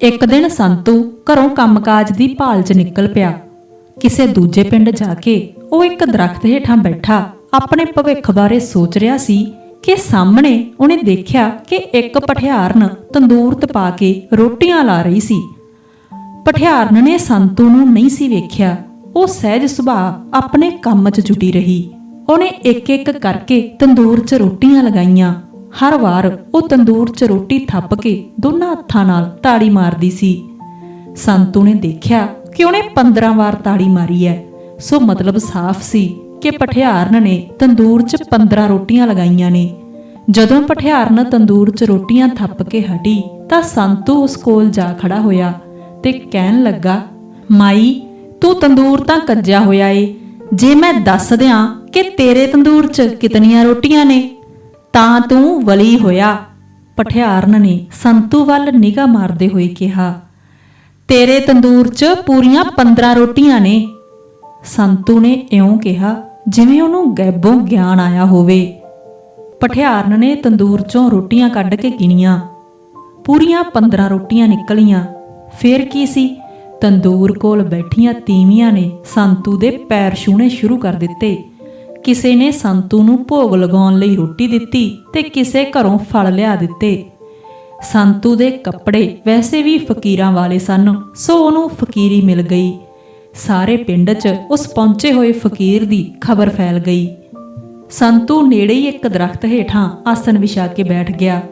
ਇੱਕ ਦਿਨ ਸੰਤੂ ਘਰੋਂ ਕੰਮਕਾਜ ਦੀ ਭਾਲ 'ਚ ਨਿਕਲ ਪਿਆ। ਕਿਸੇ ਦੂਜੇ ਪਿੰਡ ਜਾ ਕੇ ਉਹ ਇੱਕ ਦਰਖਤ ਹੇਠਾਂ ਬੈਠਾ, ਆਪਣੇ ਭਵਿੱਖ ਬਾਰੇ ਸੋਚ ਰਿਹਾ ਸੀ ਕਿ ਸਾਹਮਣੇ ਉਹਨੇ ਦੇਖਿਆ ਕਿ ਇੱਕ ਪਠਿਆਰਨ ਤੰਦੂਰ ਤਪਾ ਕੇ ਰੋਟੀਆਂ ਲਾ ਰਹੀ ਸੀ। ਪਠਿਆਰਨ ਨੇ ਸੰਤੂ ਨੂੰ ਨਹੀਂ ਸੀ ਵੇਖਿਆ। ਉਹ ਸਹਿਜ ਸੁਭਾਅ ਆਪਣੇ ਕੰਮ 'ਚ ਜੁਟੀ ਰਹੀ। ਉਹਨੇ ਇੱਕ ਇੱਕ ਕਰਕੇ ਤੰਦੂਰ 'ਚ ਰੋਟੀਆਂ ਲਗਾਈਆਂ। ਹਰ ਵਾਰ ਉਹ ਤੰਦੂਰ 'ਚ ਰੋਟੀ ਥੱਪ ਕੇ ਦੋਨਾਂ ਹੱਥਾਂ ਨਾਲ ਤਾੜੀ ਮਾਰਦੀ ਸੀ। ਸੰਤੂ ਨੇ ਦੇਖਿਆ ਕਿ ਉਹਨੇ 15 ਵਾਰ ਤਾੜੀ ਮਾਰੀ ਹੈ। ਸੋ ਮਤਲਬ ਸਾਫ਼ ਸੀ ਕਿ ਪਠਿਆਰਨ ਨੇ ਤੰਦੂਰ 'ਚ 15 ਰੋਟੀਆਂ ਲਗਾਈਆਂ ਨੇ। ਜਦੋਂ ਪਠਿਆਰਨ ਤੰਦੂਰ 'ਚ ਰੋਟੀਆਂ ਥੱਪ ਕੇ ਹਟੀ ਤਾਂ ਸੰਤੂ ਉਸ ਕੋਲ ਜਾ ਖੜਾ ਹੋਇਆ ਤੇ ਕਹਿਣ ਲੱਗਾ, ਮਾਈ, ਤੂੰ ਤੰਦੂਰ ਤਾਂ ਕੱਜਿਆ ਹੋਇਆ ਏ। ਜੇ ਮੈਂ ਦੱਸ ਦਿਆਂ ਕਿ ਤੇਰੇ ਤੰਦੂਰ 'ਚ ਕਿਤਨੀਆਂ ਰੋਟੀਆਂ ਨੇ ਤਾਂ ਤੂੰ ਵਲੀ ਹੋਇਆ। ਪਠਿਆਰਨ ਨੇ ਸੰਤੂ ਵੱਲ ਨਿਗਾਹ ਮਾਰਦੇ ਹੋਏ ਕਿਹਾ, ਤੇਰੇ ਤੰਦੂਰ 'ਚ ਪੂਰੀਆਂ 15 ਰੋਟੀਆਂ ਨੇ। ਸੰਤੂ ਨੇ ਇਉਂ ਕਿਹਾ, ਜਿਵੇਂ ਉਹਨੂੰ ਗੈਬੋਂ ਗਿਆਨ ਆਇਆ ਹੋਵੇ। ਪਠਿਆਰਨ ਨੇ ਤੰਦੂਰ 'ਚੋਂ ਰੋਟੀਆਂ ਕੱਢ ਕੇ ਗਿਣੀਆਂ। ਪੂਰੀਆਂ 15 ਰੋਟੀਆਂ ਨਿਕਲੀਆਂ। ਫੇਰ ਕੀ ਸੀ? ਤੰਦੂਰ ਕੋਲ ਬੈਠੀਆਂ ਤੀਵੀਆਂ ਨੇ ਸੰਤੂ ਦੇ ਪੈਰ ਛੂਹਣੇ ਸ਼ੁਰੂ ਕਰ ਦਿੱਤੇ। ਕਿਸੇ ਨੇ ਸੰਤੂ ਨੂੰ ਭੋਗ ਲਗਾਉਣ ਲਈ ਰੋਟੀ ਦਿੱਤੀ ਤੇ ਕਿਸੇ ਘਰੋਂ ਫਲ ਲਿਆ ਦਿੱਤੇ। ਸੰਤੂ ਦੇ ਕੱਪੜੇ ਵੈਸੇ ਵੀ ਫਕੀਰਾਂ ਵਾਲੇ ਸਨ, ਸੋ ਉਹਨੂੰ ਫਕੀਰੀ ਮਿਲ ਗਈ। ਸਾਰੇ ਪਿੰਡ 'ਚ ਉਸ ਪਹੁੰਚੇ ਹੋਏ ਫਕੀਰ ਦੀ ਖਬਰ ਫੈਲ ਗਈ। ਸੰਤੂ ਨੇੜੇ ਹੀ ਇੱਕ ਦਰਖਤ ਹੇਠਾਂ ਆਸਨ ਵਿਛਾ ਕੇ ਬੈਠ ਗਿਆ।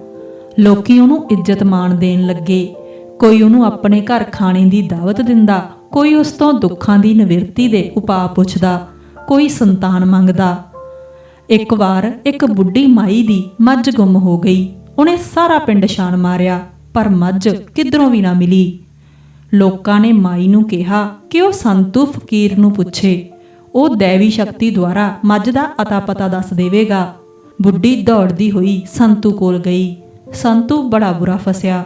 ਲੋਕੀ ਉਹਨੂੰ ਇੱਜ਼ਤ ਮਾਣ ਦੇਣ ਲੱਗੇ। ਕੋਈ ਉਹਨੂੰ ਆਪਣੇ ਘਰ ਖਾਣੇ ਦੀ ਦਾਵਤ ਦਿੰਦਾ, ਕੋਈ ਉਸ ਤੋਂ ਦੁੱਖਾਂ ਦੀ ਨਿਵਰਤੀ ਦੇ ਉਪਾਅ ਪੁੱਛਦਾ। ਕੋਈ ਸੰਤਾਨ ਮੰਗਦਾ। ਇੱਕ ਵਾਰ ਇੱਕ ਬੁੱਢੀ ਮਾਈ ਦੀ ਮੱਝ ਗੁੰਮ ਹੋ ਗਈ। ਉਹਨੇ ਸਾਰਾ ਪਿੰਡ ਛਾਣ ਮਾਰਿਆ, ਪਰ ਮੱਝ ਕਿਧਰੋਂ ਵੀ ਨਾ ਮਿਲੀ। ਲੋਕਾਂ ਨੇ ਮਾਈ ਨੂੰ ਕਿਹਾ ਕਿ ਉਹ ਸੰਤੂ ਫਕੀਰ ਨੂੰ ਪੁੱਛੇ। ਉਹ ਦੇਵੀ ਸ਼ਕਤੀ ਦੁਆਰਾ ਮੱਝ ਦਾ ਅਤਾ ਪਤਾ ਦੱਸ ਦੇਵੇਗਾ। ਬੁੱਢੀ ਦੌੜਦੀ ਹੋਈ ਸੰਤੂ ਕੋਲ ਗਈ। ਸੰਤੂ ਬੜਾ ਬੁਰਾ ਫਸਿਆ।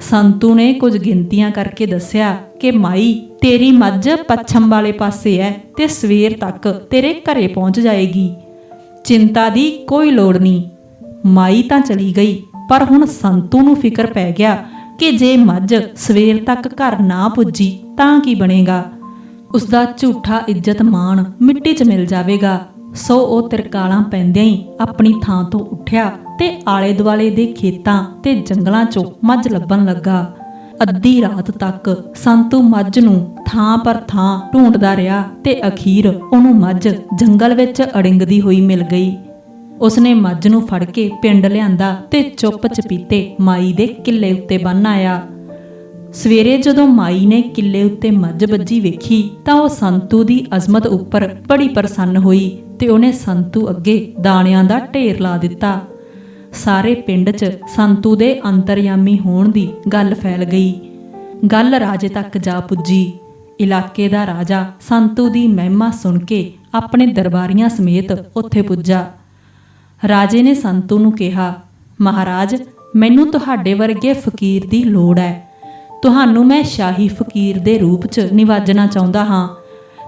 ਸੰਤੂ ਨੇ ਕੁਝ ਗਿਣਤੀਆਂ ਕਰਕੇ ਦੱਸਿਆ ਕਿ ਮਾਈ ਤੇਰੀ ਮੱਝ ਪੱਛਮ ਵਾਲੇ ਪਾਸੇ ਹੈ ਤੇ ਸਵੇਰ ਤੱਕ ਤੇਰੇ ਘਰੇ ਪਹੁੰਚ ਜਾਏਗੀ। ਚਿੰਤਾ ਦੀ ਕੋਈ ਲੋੜ ਨਹੀਂ। ਮਾਈ ਤਾਂ ਚਲੀ ਗਈ, ਪਰ ਹੁਣ ਸੰਤੂ ਨੂੰ ਫਿਕਰ ਪੈ ਗਿਆ ਕਿ ਜੇ ਮੱਝ ਸਵੇਰ ਤੱਕ ਘਰ ਨਾ ਪੁੱਜੀ ਤਾਂ ਕੀ ਬਣੇਗਾ। ਉਸ ਦਾ ਝੂਠਾ ਇੱਜ਼ਤ ਮਾਣ ਮਿੱਟੀ 'ਚ ਮਿਲ ਜਾਵੇਗਾ। ਸੋ ਉਹ ਤਿਰਕਾਲਾਂ ਪੈਂਦਿਆਂ ਹੀ ਆਪਣੀ ਥਾਂ ਤੋਂ ਉੱਠਿਆ ਤੇ ਆਲੇ ਦੁਆਲੇ ਦੇ ਖੇਤਾਂ ਤੇ ਜੰਗਲਾਂ 'ਚੋਂ ਮੱਝ ਲੱਭਣ ਲੱਗਾ। ਅੱਧੀ ਰਾਤ ਤੱਕ ਸੰਤੂ ਮੱਝ ਨੂੰ ਥਾਂ ਪਰ ਥਾਂ ਢੂੰਡਦਾ ਰਿਹਾ ਤੇ ਅਖੀਰ ਉਹਨੂੰ ਮੱਝ ਜੰਗਲ ਵਿੱਚ ਅੜਿੰਗਦੀ ਹੋਈ ਮਿਲ ਗਈ। ਉਸਨੇ ਮੱਝ ਨੂੰ ਫੜ ਕੇ ਪਿੰਡ ਲਿਆਂਦਾ ਤੇ ਚੁੱਪ ਚਪੀਤੇ ਮਾਈ ਦੇ ਕਿੱਲੇ ਉੱਤੇ ਬੰਨ ਆਇਆ। ਸਵੇਰੇ ਜਦੋਂ ਮਾਈ ਨੇ ਕਿੱਲੇ ਉੱਤੇ ਮੱਝ ਬੱਜੀ ਵੇਖੀ, ਤਾਂ ਉਹ ਸੰਤੂ ਦੀ ਅਜ਼ਮਤ ਉੱਪਰ ਬੜੀ ਪ੍ਰਸੰਨ ਹੋਈ ਤੇ ਉਹਨੇ ਸੰਤੂ ਅੱਗੇ ਦਾਣਿਆਂ ਦਾ ਢੇਰ ਲਾ ਦਿੱਤਾ। ਸਾਰੇ ਪਿੰਡ 'ਚ ਸੰਤੂ ਦੇ ਅੰਤਰਯਾਮੀ ਹੋਣ ਦੀ ਗੱਲ ਫੈਲ ਗਈ। ਗੱਲ ਰਾਜੇ ਤੱਕ ਜਾ ਪੁੱਜੀ। ਇਲਾਕੇ ਦਾ ਰਾਜਾ ਸੰਤੂ ਦੀ ਮਹਿਮਾ ਸੁਣ ਕੇ ਆਪਣੇ ਦਰਬਾਰੀਆਂ ਸਮੇਤ ਉੱਥੇ ਪੁੱਜਾ। ਰਾਜੇ ਨੇ ਸੰਤੂ ਨੂੰ ਕਿਹਾ, ਮਹਾਰਾਜ, ਮੈਨੂੰ ਤੁਹਾਡੇ ਵਰਗੇ ਫਕੀਰ ਦੀ ਲੋੜ ਹੈ। ਤੁਹਾਨੂੰ ਮੈਂ ਸ਼ਾਹੀ ਫਕੀਰ ਦੇ ਰੂਪ 'ਚ ਨਿਵਾਜਣਾ ਚਾਹੁੰਦਾ ਹਾਂ।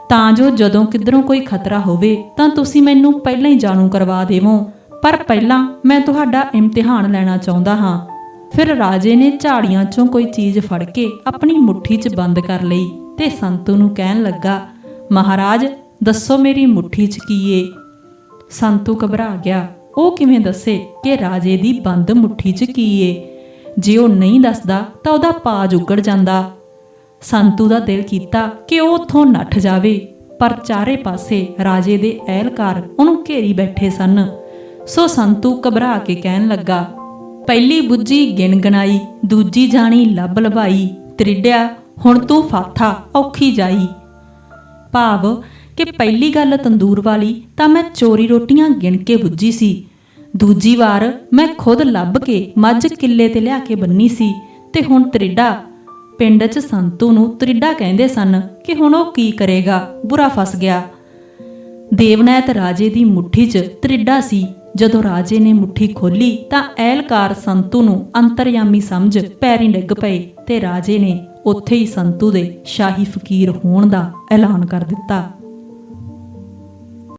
ਤਾਂ ਜੋ ਜਦੋਂ ਕਿਧਰੋਂ ਕੋਈ ਖਤਰਾ ਹੋਵੇ, ਤਾਂ ਤੁਸੀਂ ਮੈਨੂੰ ਪਹਿਲਾਂ ਹੀ ਜਾਣੂ ਕਰਵਾ ਦੇਵੋ। ਪਰ ਪਹਿਲਾਂ ਮੈਂ ਤੁਹਾਡਾ ਇਮਤਿਹਾਨ ਲੈਣਾ ਚਾਹੁੰਦਾ ਹਾਂ। ਫਿਰ ਰਾਜੇ ਨੇ ਝਾੜੀਆਂ 'ਚੋਂ ਕੋਈ ਚੀਜ਼ ਫੜ ਕੇ ਆਪਣੀ ਮੁੱਠੀ 'ਚ ਬੰਦ ਕਰ ਲਈ। ਤੇ ਸੰਤੂ ਨੂੰ ਕਹਿਣ ਲੱਗਾ, ਮਹਾਰਾਜ, ਦੱਸੋ ਮੇਰੀ ਮੁੱਠੀ 'ਚ ਕੀ ਏ? ਸੰਤੂ ਘਬਰਾ ਗਿਆ। ਉਹ ਕਿਵੇਂ ਦੱਸੇ ਕਿ ਰਾਜੇ ਦੀ ਬੰਦ ਮੁੱਠੀ 'ਚ ਕੀ ਏ? ਜੇ ਉਹ ਨਹੀਂ ਦੱਸਦਾ ਤਾਂ ਉਹਦਾ ਪਾਜ ਉੱਗੜ ਜਾਂਦਾ। ਸੰਤੂ ਦਾ ਦਿਲ ਕੀਤਾ ਕਿ ਉਹ ਉੱਥੋਂ ਨੱਠ ਜਾਵੇ, ਪਰ ਚਾਰੇ ਪਾਸੇ ਰਾਜੇ ਦੇ ਅਹਿਲਕਾਰ ਉਹਨੂੰ ਘੇਰੀ ਬੈਠੇ ਸਨ। ਸੋ ਸੰਤੂ ਘਬਰਾ ਕੇ ਕਹਿਣ ਲੱਗਾ, ਪਹਿਲੀ ਬੁੱਝੀ ਗਿਣ ਗਣਾਈ ਦੂਜੀ ਜਾਣੀ ਲੱਭ ਲਭਾਈ ਤ੍ਰਿਡਿਆ ਹੁਣ ਤੂੰ ਫਾਥਾ, ਔਖੀ ਜਾਈ। ਭਾਵ ਕਿ ਪਹਿਲੀ ਗੱਲ ਤੰਦੂਰ ਵਾਲੀ ਤਾਂ ਮੈਂ ਚੋਰੀ ਰੋਟੀਆਂ ਗਿਣ ਕੇ ਬੁੱਝੀ ਸੀ। ਦੂਜੀ ਵਾਰ ਮੈਂ ਖੁਦ ਲੱਭ ਕੇ ਮੱਝ ਕਿੱਲੇ ਤੇ ਲਿਆ ਕੇ ਬੰਨੀ ਸੀ ਤੇ ਹੁਣ ਤ੍ਰਿਡਾ। ਪਿੰਡ 'ਚ ਸੰਤੂ ਨੂੰ ਤ੍ਰਿਡਾ ਕਹਿੰਦੇ ਸਨ ਕਿ ਹੁਣ ਉਹ ਕੀ ਕਰੇਗਾ, ਬੁਰਾ ਫਸ ਗਿਆ। ਦੇਵਨਾਥ ਰਾਜੇ ਦੀ ਮੁੱਠੀ 'ਚ ਤ੍ਰਿਡਾ ਸੀ। ਜਦੋਂ ਰਾਜੇ ਨੇ ਮੁੱਠੀ ਖੋਲੀ ਤਾਂ ਐਲਕਾਰ ਸੰਤੂ ਨੂੰ ਅੰਤਰਯਾਮੀ ਸਮਝ ਪੈਰੀਂ ਡਿੱਗ ਪਏ ਤੇ ਰਾਜੇ ਨੇ ਉੱਥੇ ਹੀ ਸੰਤੂ ਦੇ ਸ਼ਾਹੀ ਫਕੀਰ ਹੋਣ ਦਾ ਐਲਾਨ ਕਰ ਦਿੱਤਾ।